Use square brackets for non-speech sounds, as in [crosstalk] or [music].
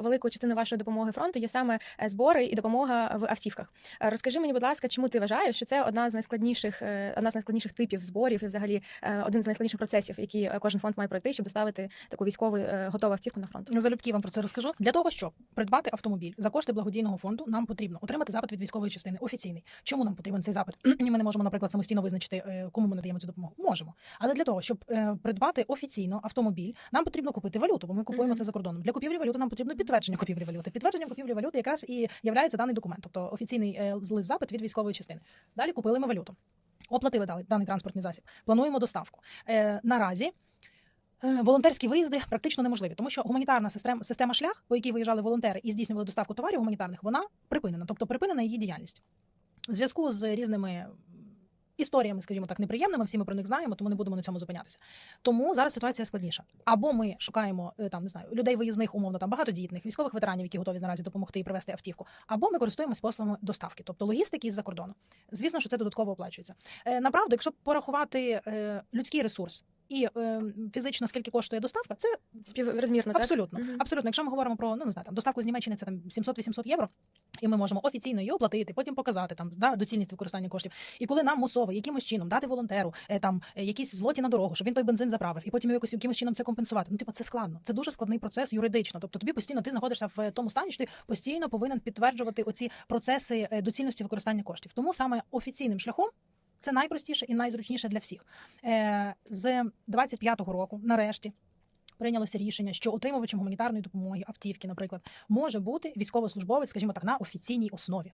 що великою частиною вашої допомоги фронту є саме е, збори і допомога в автівках. Е, Розкажи мені, будь ласка, чому ти вважаєш, що це одна з найскладніших, е, одна з найскладніших типів зборів і взагалі один з найскладніших процесів, які кожен фонд має пройти, щоб доставити таку військову готову автівку на фронт? Ну, Залюбки вам про це розкажу. Для того, щоб придбати автомобіль за кошти благодійного фонду, нам потрібно отримати запит від військової частини офіційний. Чому нам потрібен цей запит? [clears throat] Ми не можемо, наприклад, самостійно визначити, кому ми надаємо цю допомогу. Можемо. Але для того, щоб придбати офіційно автомобіль, нам потрібно купити валюту, бо ми купуємо Мгм. це за кордоном. Для купівлі валюти нам потрібно підтвердження купівлі валюти. Підтвердження купівлі валюти якраз і являється даний документ, тобто офіційний е, лист запит від військової частини. Далі купили ми валюту. Оплатили даний транспортний засіб. Плануємо доставку. Е, наразі Е, Волонтерські виїзди практично неможливі, тому що гуманітарна система, система шлях, по якій виїжджали волонтери і здійснювали доставку товарів гуманітарних, вона припинена, тобто припинена її діяльність. В зв'язку з різними історіями, скажімо так, неприємними, всі ми про них знаємо, тому не будемо на цьому зупинятися. Тому зараз ситуація складніша. Або ми шукаємо е, там не знаю людей виїзних, умовно там багатодітних, військових ветеранів, які готові наразі допомогти і привезти автівку, або ми користуємось послугами доставки, тобто логістики з-за кордону. Звісно, що це додатково оплачується. Е, Направду, якщо порахувати е, людський ресурс і е, фізично скільки коштує доставка, це Співрозмірно, абсолютно. Мгм. Абсолютно. Якщо ми говоримо про ну не знаю, там доставку з Німеччини, це там 700-800 євро. І ми можемо офіційно її оплатити, потім показати там да, доцільність використання коштів. І коли нам мусово якимось чином дати волонтеру е, там е, якісь злоті на дорогу, щоб він той бензин заправив, і потім якось якимось чином це компенсувати. Ну, типу, це складно. Це дуже складний процес юридично. Тобто тобі постійно ти знаходишся в тому стані, що ти постійно повинен підтверджувати оці процеси е, доцільності використання коштів. Тому саме офіційним шляхом. Це найпростіше і найзручніше для всіх. З 25-го року, нарешті, прийнялося рішення, що отримувачем гуманітарної допомоги, автівки, наприклад, може бути військовослужбовець, скажімо так, на офіційній основі.